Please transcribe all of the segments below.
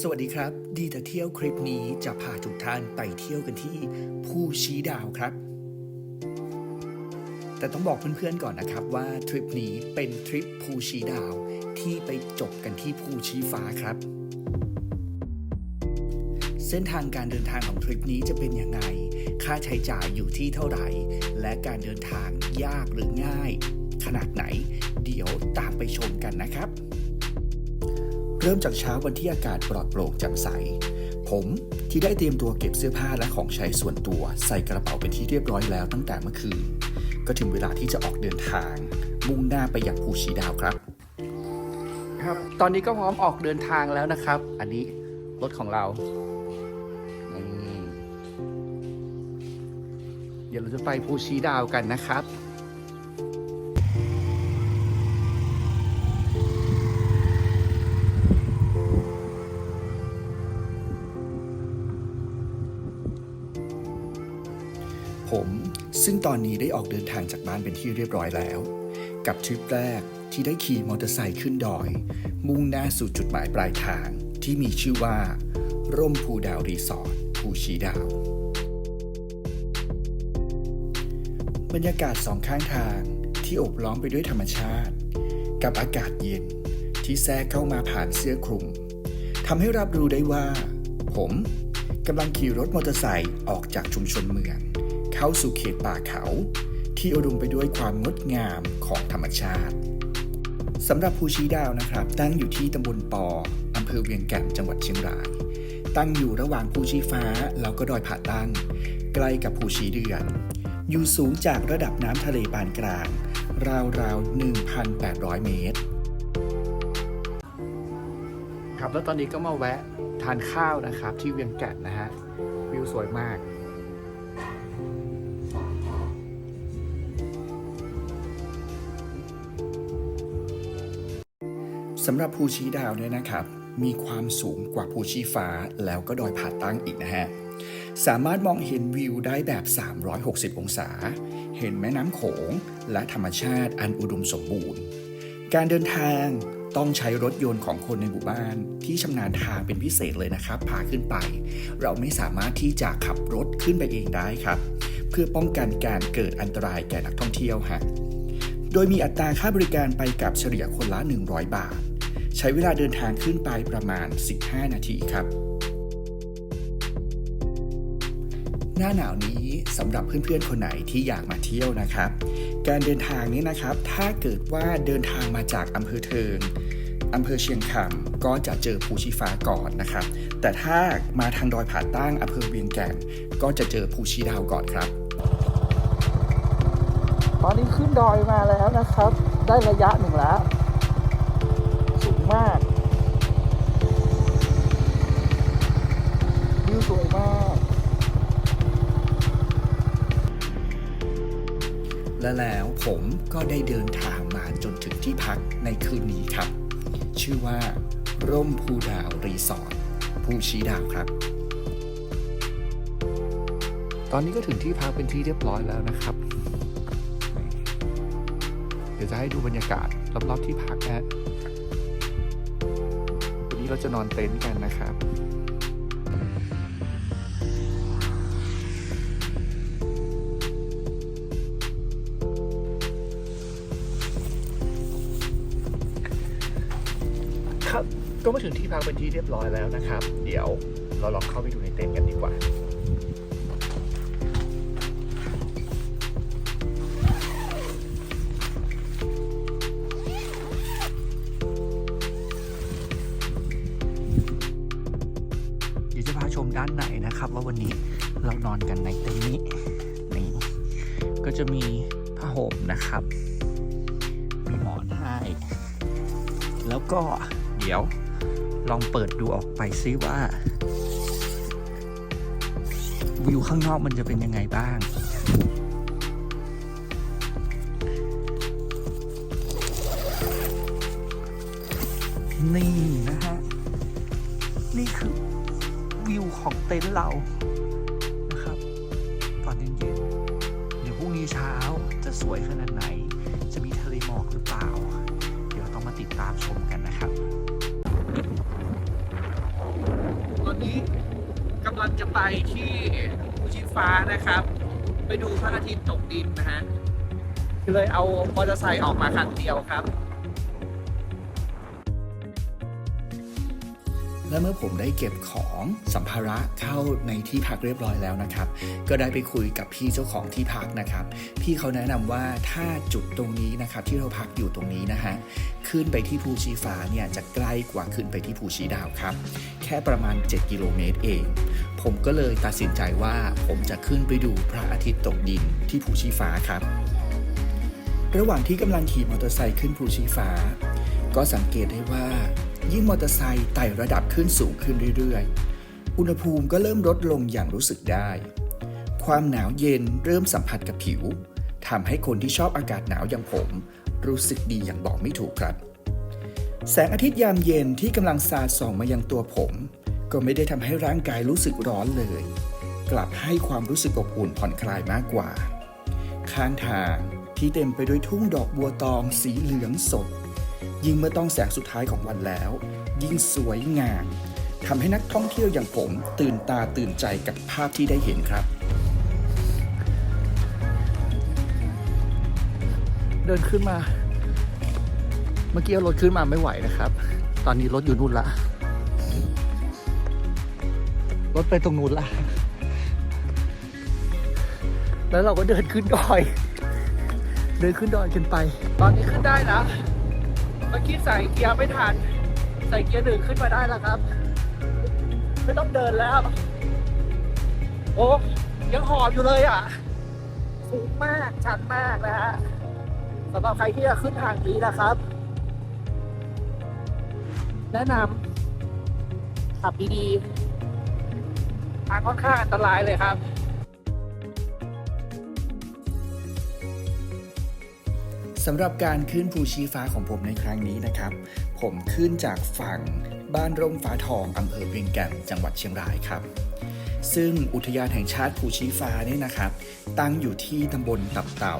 สวัสดีครับ ดีแต่เที่ยวคลิปนี้จะพาทุกท่านไปเที่ยวกันที่ภูชีดาวครับ แต่ต้องบอกเพื่อนๆก่อนนะครับว่าทริปนี้เป็นทริปภูชีดาวที่ไปจบกันที่ภูชีฟ้าครับ เส้นทางการเดินทางของทริปนี้จะเป็นยังไง ค่าใช้จ่ายอยู่ที่เท่าไหร่ และการเดินทางยากหรือง่าย ขนาดไหน เดี๋ยวตามไปชมกันนะครับ เริ่มจากเช้าวันที่อากาศปลอดโปร่งแจ่มใส ผมที่ได้เตรียมตัวเก็บเสื้อผ้าและของใช้ส่วนตัว ใส่กระเป๋าเป็นที่เรียบร้อยแล้วตั้งแต่เมื่อคืน ก็ถึงเวลาที่จะออกเดินทาง มุ่งหน้าไปยังภูชีดาวครับ ครับ ตอนนี้ก็พร้อมออกเดินทางแล้วนะครับ อันนี้รถของเราเดี๋ยวเราจะไปภูชีดาวกันนะครับ ซึ่งตอนนี้ได้ออกเดินทางจากบ้านเป็นที่เรียบร้อยแล้ว กับทริปแรกที่ได้ขี่มอเตอร์ไซค์ขึ้นดอย มุ่งหน้าสู่จุดหมายปลายทางที่มีชื่อว่า ร่มภูดาวรีสอร์ทภูชีดาว บรรยากาศสองข้างทางที่อบล้อมไปด้วยธรรมชาติ กับอากาศเย็นที่แทรกเข้ามาผ่านเสื้อคลุมทำให้รับรู้ได้ว่า ผมกำลังขี่รถมอเตอร์ไซค์ออกจากชุมชนเมือง เข้าสู่เขตป่าเขา ที่อุดมไปด้วยความงดงามของธรรมชาติสำหรับภูชีดาวนะครับตั้งอยู่ที่ตำบลปออำเภอเวียงแก่นจังหวัดเชียงราย ตั้งอยู่ระหว่างภูชีฟ้าแล้วก็ดอยผาตั้ง ใกล้กับภูชีเดือน อยู่สูงจากระดับน้ำทะเลปานกลาง ราวๆ 1,800 เมตร ครับแล้วตอนนี้ก็มาแวะทานข้าวนะครับที่เวียงแก่นนะฮะวิวสวยมาก สำหรับภูชีดาวเนี่ยนะครับ มีความสูงกว่าภูชีฟ้าแล้วก็ดอยผาตั้งอีกนะฮะ สามารถมองเห็นวิวได้แบบ 360 องศา เห็นแม่น้ำโขง และธรรมชาติอันอุดมสมบูรณ์ การเดินทางต้องใช้รถยนต์ของคนในหมู่บ้าน ที่ชำนาญทางเป็นพิเศษเลยนะครับ พาขึ้นไป เราไม่สามารถที่จะขับรถขึ้นไปเองได้ครับ เพื่อป้องกันการเกิดอันตรายแก่นักท่องเที่ยวฮะโดยมีอัตราค่าบริการไปกับเฉลี่ยคนละ 100 บาท ใช้เวลาเดินทางขึ้นไปประมาณ 15 นาทีครับ หน้าหนาวนี้สำหรับเพื่อนๆคนไหนที่อยากมาเที่ยวนะครับ การเดินทางนี้นะครับ ถ้าเกิดว่าเดินทางมาจากอำเภอเทิงอำเภอเชียงคำก็จะเจอภูชีฟ้าก่อนนะครับ แต่ถ้ามาทางดอยผาตั้งอำเภอเวียงแก่นก็จะเจอภูชีดาวก่อนครับ ตอนนี้ขึ้นดอยมาแล้วนะครับ ได้ระยะหนึ่งแล้ว มาก วิวสวยมาก และแล้วผมก็ได้เดินทางมาจนถึงที่พักในคืนนี้ครับ ชื่อว่า ร่มภูดาวรีสอร์ทภูชีดาวครับ ตอนนี้ก็ถึงที่พักเป็นที่เรียบร้อยแล้วนะครับ เดี๋ยวจะให้ดูบรรยากาศรอบๆที่พักนะ ก็จะนอนเต็นท์กันนะครับครับก็มาถึงที่พักเป็นที่เรียบร้อยแล้วนะครับ เดี๋ยวเราลองเข้าไปดูในเต็นท์กันดีกว่า อนกันในเต็นท์นี้นี่ก็จะมีผ้าห่มนะครับ มีหมอนให้ แล้วก็เดี๋ยวลองเปิดดูออกไปซิว่าวิวข้างนอกมันจะเป็นยังไงบ้าง นี่นะฮะ นี่คือวิวของเต็นท์เรา สวยขนาดไหน จะมีทะเลหมอกหรือเปล่า เดี๋ยวต้องมาติดตามชมกันนะครับ ตอนนี้กำลังจะไปที่ภูชีฟ้านะครับ ไปดูพระอาทิตย์ตกดินนะฮะเลยเอามอเตอร์ไซค์ออกมาคันเดียวครับ และเมื่อผมได้เก็บของสัมภาระเข้าในที่พักเรียบร้อยแล้วนะครับ ก็ได้ไปคุยกับพี่เจ้าของที่พักนะครับ พี่เขาแนะนำว่าถ้าจุดตรงนี้นะครับที่เราพักอยู่ตรงนี้นะฮะขึ้นไปที่ภูชีฟ้าเนี่ยจะใกล้กว่าขึ้นไปที่ภูชีดาวครับ แค่ประมาณ 7 กิโลเมตรเอง ผมก็เลยตัดสินใจว่าผมจะขึ้นไปดูพระอาทิตย์ตกดินที่ภูชีฟ้าครับ ระหว่างที่กำลังขี่มอเตอร์ไซค์ขึ้นภูชีฟ้า ก็สังเกตได้ว่า ยิ่งมอเตอร์ไซค์ไต่ระดับขึ้นสูงขึ้นเรื่อยๆ อุณหภูมิก็เริ่มลดลงอย่างรู้สึกได้ ความหนาวเย็นเริ่มสัมผัสกับผิวทำให้คนที่ชอบอากาศหนาวอย่างผม รู้สึกดีอย่างบอกไม่ถูกครับ แสงอาทิตย์ยามเย็นที่กำลังสาดส่องมายังตัวผม ก็ไม่ได้ทำให้ร่างกายรู้สึกร้อนเลย กลับให้ความรู้สึกอบอุ่นผ่อนคลายมากกว่า ข้างทางที่เต็มไปด้วยทุ่งดอกบัวตองสีเหลืองสด ยิ่งเมื่อต้องแสงสุดท้ายของวันแล้ว ยิ่งสวยงามทำให้นักท่องเที่ยวอย่างผมตื่นตาตื่นใจกับภาพที่ได้เห็นครับ เดินขึ้นมา เมื่อกี้เอารถขึ้นมาไม่ไหวนะครับ ตอนนี้รถอยู่นู่นละรถไปตรงนู้นละแล้วเราก็เดินขึ้นดอย เดินขึ้นดอยกันไป ตอนนี้ขึ้นได้นะเมื่อกี้ใส่เกียร์ไม่ทัน ใส่เกียร์หนึ่งขึ้นมาได้แล้วครับ ไม่ต้องเดินแล้ว โอ้ยังหอบอยู่เลยอะ สูงมากชันมากนะฮะสำหรับใครที่จะขึ้นทางนี้นะครับ แนะนำขับดีๆ ทางค่อนข้างอันตรายเลยครับ สำหรับการขึ้นภูชีฟ้าของผมในครั้งนี้นะครับ ผมขึ้นจากฝั่งบ้านร่มฟ้าทองอำเภอเวียงแก่นจังหวัดเชียงรายครับ ซึ่งอุทยานแห่งชาติภูชีฟ้าเนี่ยนะครับ ตั้งอยู่ที่ตำบลตับเต่า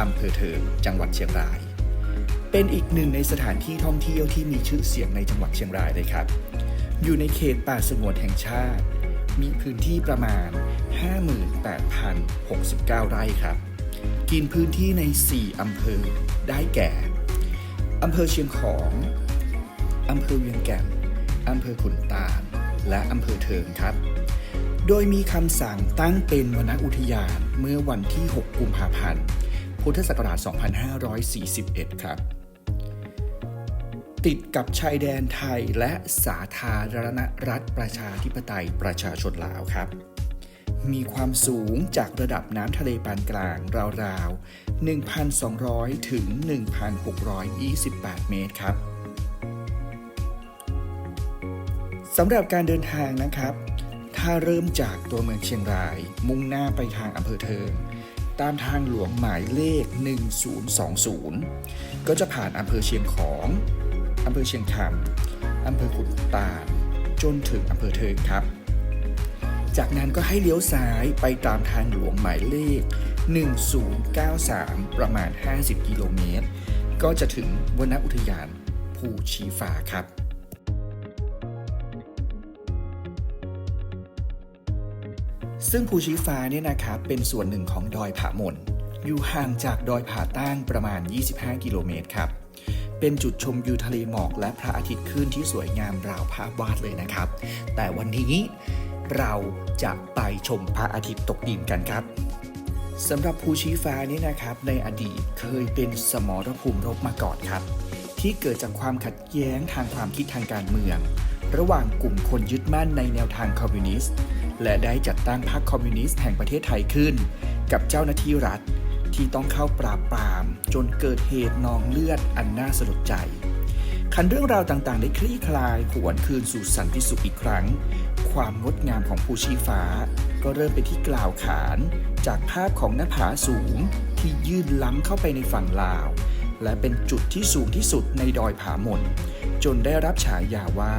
อำเภอเทิงจังหวัดเชียงราย เป็นอีกหนึ่งในสถานที่ท่องเที่ยวที่มีชื่อเสียงในจังหวัดเชียงรายเลยครับ อยู่ในเขตป่าสงวนแห่งชาติ มีพื้นที่ประมาณ 58,069 ไร่ครับ กินพื้นที่ใน 4 อำเภอ ได้แก่อำเภอเชียงของอำเภอเวียงแก่นอำเภอขุนตาล และอำเภอเทิงครับ โดยมีคำสั่งตั้งเป็นวนอุทยานเมื่อวันที่ 6 กุมภาพันธ์ พุทธศักราช 2541 ครับ ติดกับชายแดนไทยและสาธารณรัฐประชาธิปไตยประชาชนลาวครับ มีความสูงจากระดับน้ำทะเลปานกลางราวๆ 1,200 ถึง 1,628 เมตรครับสำหรับการเดินทางนะครับ ถ้าเริ่มจากตัวเมืองเชียงราย มุ่งหน้าไปทางอำเภอเทิง ตามทางหลวงหมายเลข 1020 ก็จะผ่านอำเภอเชียงของอำเภอเชียงคำอำเภอขุนตาลจนถึงอำเภอเทิงครับ จากนั้นก็ให้เลี้ยวซ้ายไปตามทางหลวงหมายเลข 1093 ประมาณ 50 กิโลเมตร ก็จะถึงวนอุทยานภูชีฟ้าครับซึ่งภูชีฟ้าเนี่ยนะครับเป็นส่วนหนึ่งของดอยผาหมนอยู่ห่างจากดอยผาตั้งประมาณ 25 กิโลเมตรครับ เป็นจุดชมวิวทะเลหมอกและพระอาทิตย์ขึ้นที่สวยงามราวภาพวาดเลยนะครับ แต่วันนี้ เราจะไปชมพระอาทิตย์ตกดินกันครับสำหรับภูชีฟ้านี่นะครับ ในอดีตเคยเป็นสมรภูมิรบมาก่อนครับ ที่เกิดจากความขัดแย้งทางความคิดทางการเมือง ระหว่างกลุ่มคนยึดมั่นในแนวทางคอมมิวนิสต์ และได้จัดตั้งพรรคคอมมิวนิสต์แห่งประเทศไทยขึ้น กับเจ้าหน้าที่รัฐ ที่ต้องเข้าปราบปราม จนเกิดเหตุนองเลือดอันน่าสลดใจคันเรื่องราวต่างๆ ได้คลี่คลายหวนคืนสู่สันติสุขอีกครั้ง ความงดงามของภูชีฟ้า ก็เริ่มเป็นที่กล่าวขาน จากภาพของหน้าผาสูงที่ยื่นล้ำเข้าไปในฝั่งลาว และเป็นจุดที่สูงที่สุดในดอยผาหมนจนได้รับฉายาว่า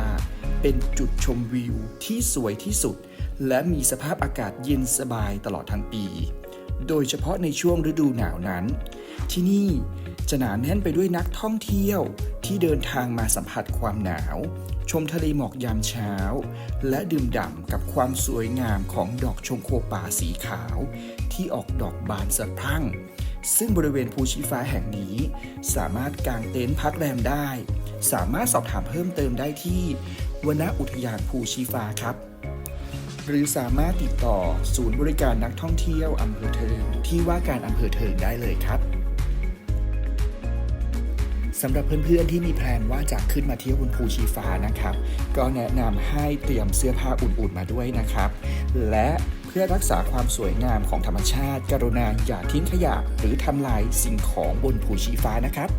เป็นจุดชมวิวที่สวยที่สุด และมีสภาพอากาศเย็นสบายตลอดทั้งปี โดยเฉพาะในช่วงฤดูหนาวนั้น ที่นี่ จะหนาแน่นไปด้วยนักท่องเที่ยวที่เดินทางมาสัมผัสความหนาว ชมทะเลหมอกยามเช้า และดื่มด่ำกับความสวยงามของดอกชงโคป่าสีขาว ที่ออกดอกบานสะพรั่ง ซึ่งบริเวณภูชีฟ้าแห่งนี้ สามารถกางเต็นท์พักแรมได้ สามารถสอบถามเพิ่มเติมได้ที่วนอุทยานภูชีฟ้าครับ หรือสามารถติดต่อศูนย์บริการนักท่องเที่ยวอำเภอเทิงที่ว่าการอำเภอเทิงได้เลยครับ สำหรับเพื่อนๆที่มีแพลนว่าจะขึ้นมาเที่ยวบนภูชีฟ้านะครับ ก็แนะนำให้เตรียมเสื้อผ้าอุ่นๆมาด้วยนะครับ และเพื่อรักษาความสวยงามของธรรมชาติ กรุณาอย่าทิ้งขยะ หรือทำลายสิ่งของบนภูชีฟ้านะครับ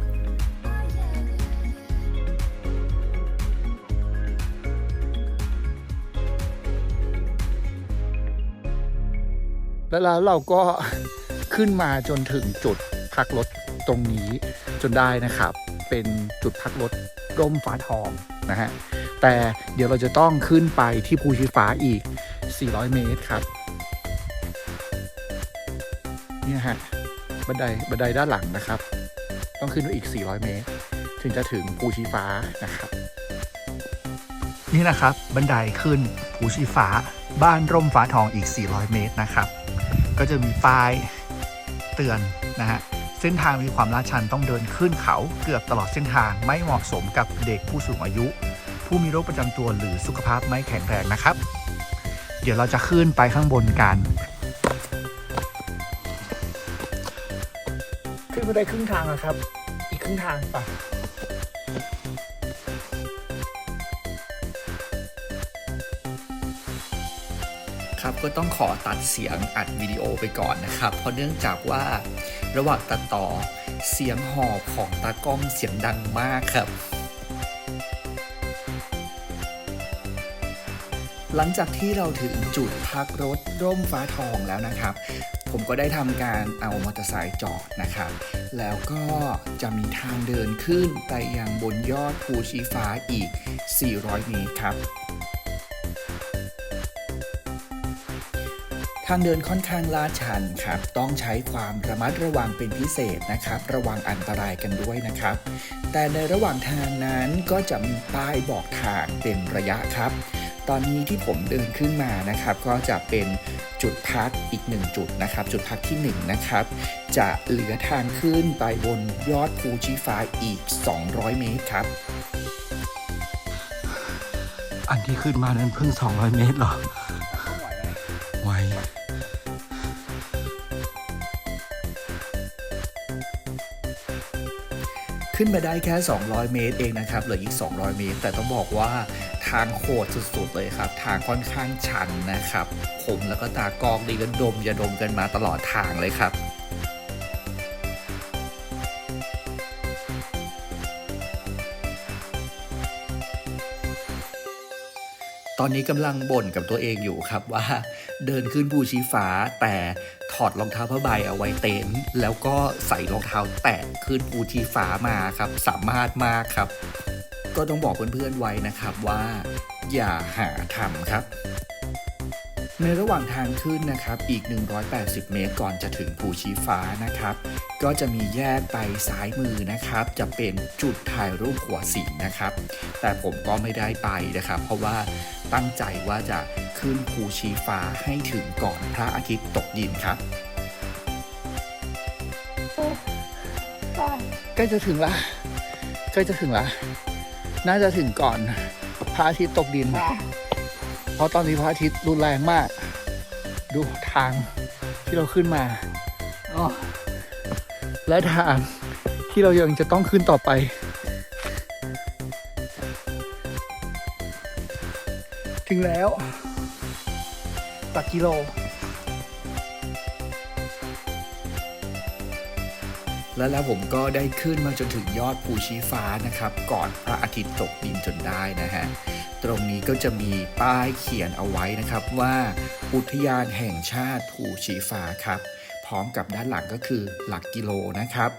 แล้วแล้วเราก็ขึ้นมาจนถึงจุดพักรถตรงนี้จนได้นะครับ เป็นจุดพักรถร่มฟ้าทองนะฮะ แต่เดี๋ยวเราจะต้องขึ้นไปที่ภูชีฟ้าอีก 400 เมตรครับ เนี่ยฮะ บันไดบันไดด้านหลังนะครับ ต้องขึ้นไปอีก 400 เมตร ถึงจะถึงภูชีฟ้านะครับ นี่นะครับบันไดขึ้นภูชีฟ้า บ้านร่มฟ้าทองอีก 400 เมตรนะครับ ก็จะมีป้ายเตือนนะฮะ เส้นทางมีความลาดชันต้องเดินขึ้นเขาเกือบตลอดเส้นทางไม่เหมาะสมกับเด็กผู้สูงอายุ ผู้มีโรคประจำตัวหรือสุขภาพไม่แข็งแรงนะครับ เดี๋ยวเราจะขึ้นไปข้างบนกัน ขึ้นไปได้ครึ่งทางแล้วครับ อีกครึ่งทางไปครับก็ต้องขอตัดเสียงอัดวิดีโอไปก่อนนะครับ เพราะเนื่องจากว่า ระหว่างตัดต่อเสียงหอบของตากล้องเสียงดังมากครับ หลังจากที่เราถึงจุดพักรถร่มฟ้าทองแล้วนะครับ ผมก็ได้ทำการเอามอเตอร์ไซค์จอดนะครับ แล้วก็จะมีทางเดินขึ้นไปยังบนยอดภูชีฟ้าอีก 400 เมตรครับ ทางเดินค่อนข้างลาดชันครับ ต้องใช้ความระมัดระวังเป็นพิเศษนะครับ ระวังอันตรายกันด้วยนะครับ แต่ในระหว่างทางนั้นก็จะมีป้ายบอกทางเป็นระยะครับ ตอนนี้ที่ผมเดินขึ้นมานะครับ ก็จะเป็นจุดพักอีกหนึ่งจุดนะครับ จุดพักที่หนึ่งนะครับ จะเหลือทางขึ้นไปบนยอดภูชีฟ้าอีก 200 เมตรครับ อันที่ขึ้นมานั้นเพิ่ง 200 เมตรหรอไหว ขึ้นมาได้แค่ 200 เมตรเองนะครับเหลืออีก 200 เมตร แต่ต้องบอกว่าทางโหดสุดๆ เลยครับ ทางค่อนข้างชันนะครับ ผมแล้วก็ตากองดีก็ดมยาดมกันมาตลอดทางเลยครับตอนนี้กำลังบ่นกับตัวเองอยู่ครับว่า เดินขึ้นภูชีฟ้า แต่ถอดรองเท้าผ้าใบเอาไว้เต็นท์แล้วก็ใส่รองเท้าแตะขึ้นภูชีฟ้ามาครับ สามารถมากครับ ก็ต้องบอกเพื่อนๆไว้นะครับว่า อย่าหาทำครับในระหว่างทางขึ้นนะครับ อีก 180 เมตรก่อนจะถึงภูชีฟ้านะครับ ก็จะมีแยกไปซ้ายมือนะครับ จะเป็นจุดถ่ายรูปหัวสิงนะครับ แต่ผมก็ไม่ได้ไปนะครับ เพราะว่าตั้งใจว่าจะ ขึ้นภูชีฟ้าให้ถึงก่อนพระอาทิตย์ตกดินครับ ใกล้จะถึงละใกล้จะถึงละน่าจะถึงก่อนพระอาทิตย์ตกดิน เพราะตอนนี้พระอาทิตย์รุนแรงมาก ดูทางที่เราขึ้นมาและทางที่เรายังจะต้องขึ้นต่อไป ถึงแล้ว หลักกิโลแล้วแล้วผมก็ได้ขึ้นมาจนถึงยอดภูชีฟ้านะครับ ก่อนพระอาทิตย์ตกดินจนได้นะฮะ ตรงนี้ก็จะมีป้ายเขียนเอาไว้นะครับว่า อุทยานแห่งชาติภูชีฟ้าครับ พร้อมกับด้านหลังก็คือหลักกิโลนะครับ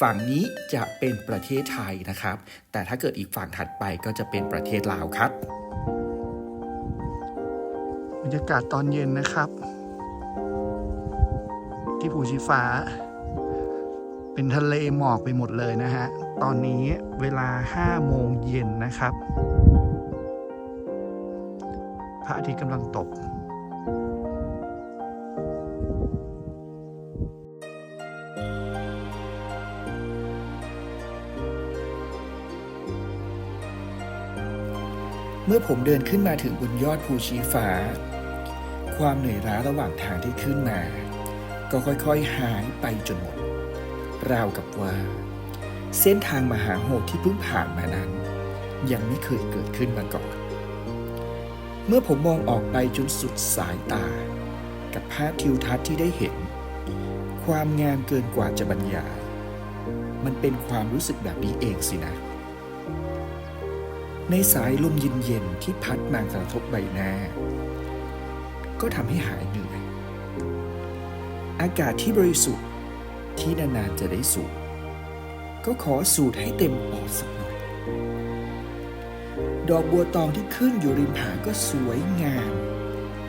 ฝั่งนี้จะเป็นประเทศไทยนะครับ แต่ถ้าเกิดอีกฝั่งถัดไปก็จะเป็นประเทศลาวครับ รรยากาศตอนเย็นนะครับ ที่ภูชีฟ้า เป็นทะเลหมอกไปหมดเลยนะฮะ ตอนนี้เวลา5โมงเย็นนะครับ พระอาทิตย์กำลังตกเมื่อผมเดินขึ้นมาถึงบนยอดภูชีฟ้า ความเหนื่อยล้าระหว่างทางที่ขึ้นมา ก็ค่อยๆหายไปจนหมด ราวกับว่า เส้นทางมหาโหดที่เพิ่งผ่านมานั้น ยังไม่เคยเกิดขึ้นมาก่อน เมื่อผมมองออกไปจนสุดสายตา กับภาพทิวทัศน์ที่ได้เห็น ความงามเกินกว่าจะบรรยาย มันเป็นความรู้สึกแบบนี้เองสินะในสายลมเย็นๆที่พัดมากระทบใบหน้า ก็ทำให้หายเหนื่อย อากาศที่บริสุทธิ์ที่นานๆจะได้สูดก็ขอสูดให้เต็มปอดสักหน่อย ดอกบัวตองที่ขึ้นอยู่ริมผาก็สวยงาม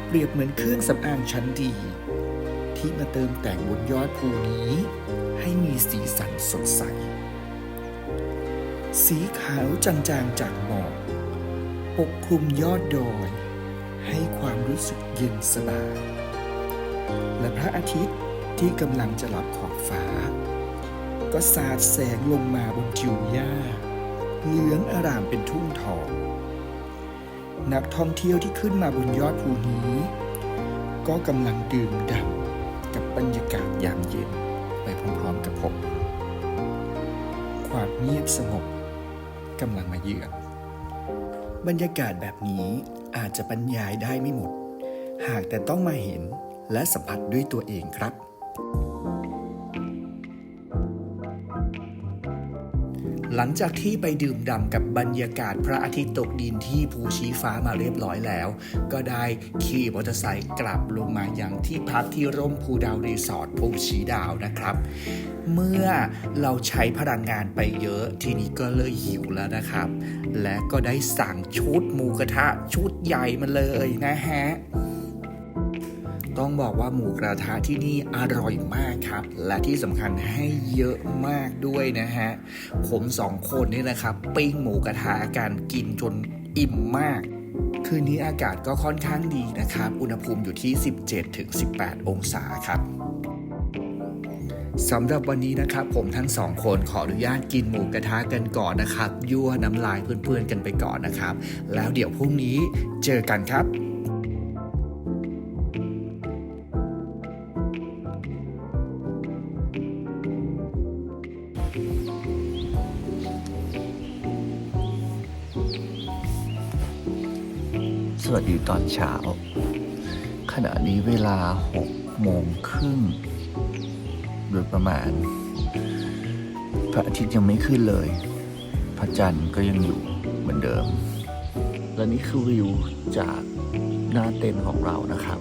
เปรียบเหมือนเครื่องสำอางชั้นดี ที่มาเติมแต่งบนยอดภูนี้ ให้มีสีสันสดใส สีขาวจางๆจากหมอกปกคลุมยอดดอย ให้ความรู้สึกเย็นสบาย และพระอาทิตย์ที่กำลังจะหลับขอบฟ้า ก็สาดแสงลงมาบนทิวหญ้า เหลืองอารามเป็นทุ่งทอง นักท่องเที่ยวที่ขึ้นมาบนยอดภูนี้ ก็กำลังดื่มด่ำกับบรรยากาศยามเย็นไปพร้อมๆกับผมความเงียบสงบกำลังมาเยือน บรรยากาศแบบนี้อาจจะบรรยายได้ไม่หมด หากแต่ต้องมาเห็นและสัมผัสด้วยตัวเองครับ ลังจากที่ไปดื่มด่ำกับบรรยากาศพระอาทิตย์ตกดินที่ภูชีฟ้ามาเรียบร้อยแล้ว ก็ได้ขี่มอเตอร์ไซค์กลับลงมาอยังที่พักที่ร่มภูดาวรีสอร์ทภูชีดาวนะครับ เมื่อเราใช้พลังงานไปเยอะทีนี้ก็เลยหิวแล้วนะครับ และก็ได้สั่งชุดหมูกระทะชุดใหญ่มาเลยนะฮะ ต้องบอกว่าหมูกระทะที่นี่อร่อยมากครับ และที่สำคัญให้เยอะมากด้วยนะฮะ ผมสองคนนี่นะครับ ปิ้งหมูกระทะกันกินจนอิ่มมากคืนนี้อากาศก็ค่อนข้างดีนะครับ อุณหภูมิอยู่ที่ 17-18 องศาครับ สำหรับวันนี้นะครับ ผมทั้งสองคนขออนุญาตกินหมูกระทะกันก่อนนะครับ ยั่วน้ำลายเพื่อนๆกันไปก่อนนะครับ แล้วเดี๋ยวพรุ่งนี้เจอกันครับ สวัสดีตอนเช้า ขณะนี้เวลา6โมงครึ่งโดยประมาณ พระอาทิตย์ยังไม่ขึ้นเลย พระจันทร์ก็ยังอยู่เหมือนเดิม และนี่คือวิวจากหน้าเต็นท์ของเรานะครับ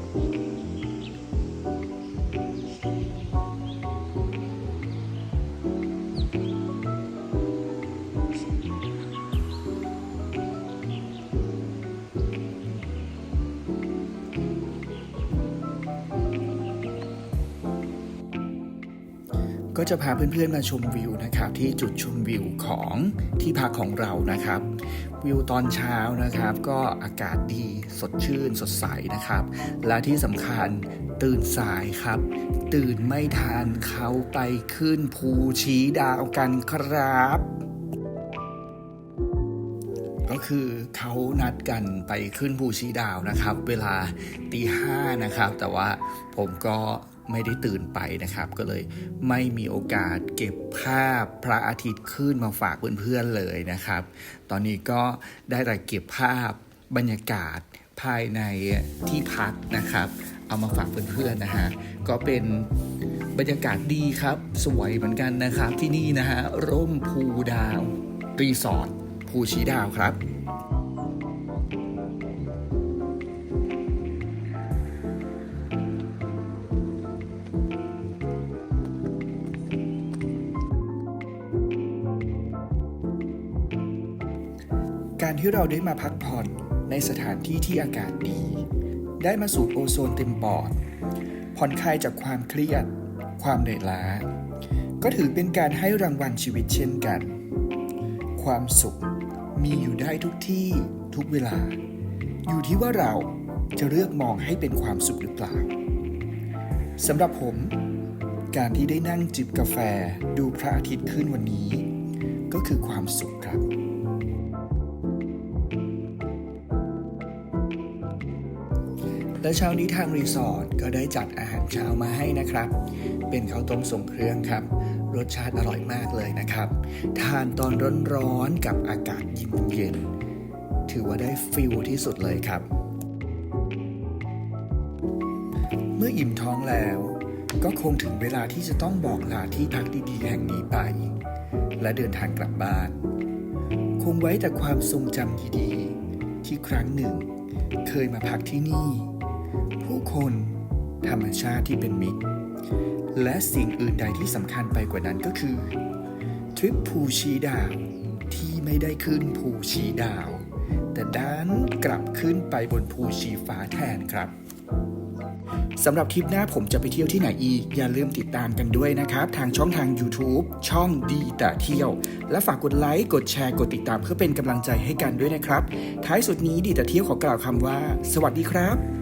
จะพาเพื่อนๆมาชมวิวนะครับ ที่จุดชมวิวของที่พักของเรานะครับ วิวตอนเช้านะครับ ก็อากาศดีสดชื่นสดใสนะครับ และที่สำคัญตื่นสายครับ ตื่นไม่ทันเขาไปขึ้นภูชี้ดาวกันครับก็คือเขานัดกันไปขึ้นภูชีดาวนะครับ เวลาตีห้านะครับ แต่ว่าผมก็ ไม่ได้ตื่นไปนะครับ ก็เลยไม่มีโอกาสเก็บภาพพระอาทิตย์ขึ้นมาฝากเพื่อนๆเลยนะครับ ตอนนี้ก็ได้แต่เก็บภาพบรรยากาศภายในที่พักนะครับ เอามาฝากเพื่อนๆนะฮะก็เป็นบรรยากาศดีครับ สวยเหมือนกันนะครับที่นี่นะฮะร่มภูดาวรีสอร์ทภูชีดาวครับ ที่เราได้มาพักผ่อนในสถานที่ที่อากาศดี ได้มาสูดโอโซนเต็มปอด ผ่อนคลายจากความเครียด ความเหนื่อยล้า ก็ถือเป็นการให้รางวัลชีวิตเช่นกัน ความสุขมีอยู่ได้ทุกที่ทุกเวลา อยู่ที่ว่าเราจะเลือกมองให้เป็นความสุขหรือเปล่าสำหรับผม การที่ได้นั่งจิบกาแฟดูพระอาทิตย์ขึ้นวันนี้ ก็คือความสุขครับ และเช้านี้ทางรีสอร์ทก็ได้จัดอาหารเช้ามาให้นะครับ เป็นข้าวต้มทรงเครื่องครับ รสชาติอร่อยมากเลยนะครับ ทานตอนร้อนๆกับอากาศเย็นๆถือว่าได้ฟิลที่สุดเลยครับ เมื่ออิ่มท้องแล้ว ก็คงถึงเวลาที่จะต้องบอกลาที่พักดีๆ แห่งนี้ไป และเดินทางกลับบ้าน คงไว้แต่ความทรงจำดีๆที่ครั้งหนึ่งเคยมาพักที่นี่ ผู้คน ธรรมชาติที่เป็นมิตร และสิ่งอื่นใดที่สำคัญไปกว่านั้นก็คือ ทริปภูชีดาว ที่ไม่ได้ขึ้นภูชีดาว แต่ด้านกลับขึ้นไปบนภูชีฟ้าแทนครับสำหรับทริปหน้าผมจะไปเที่ยวที่ไหนอีก อย่าลืมติดตามกันด้วยนะครับ ทางช่องทาง YouTube ช่องดีแต่เที่ยว และฝากกดไลค์ กดแชร์ กดติดตามเพื่อเป็นกำลังใจให้กันด้วยนะครับ ท้ายสุดนี้ดีแต่เที่ยวขอกล่าวคำว่า สวัสดีครับ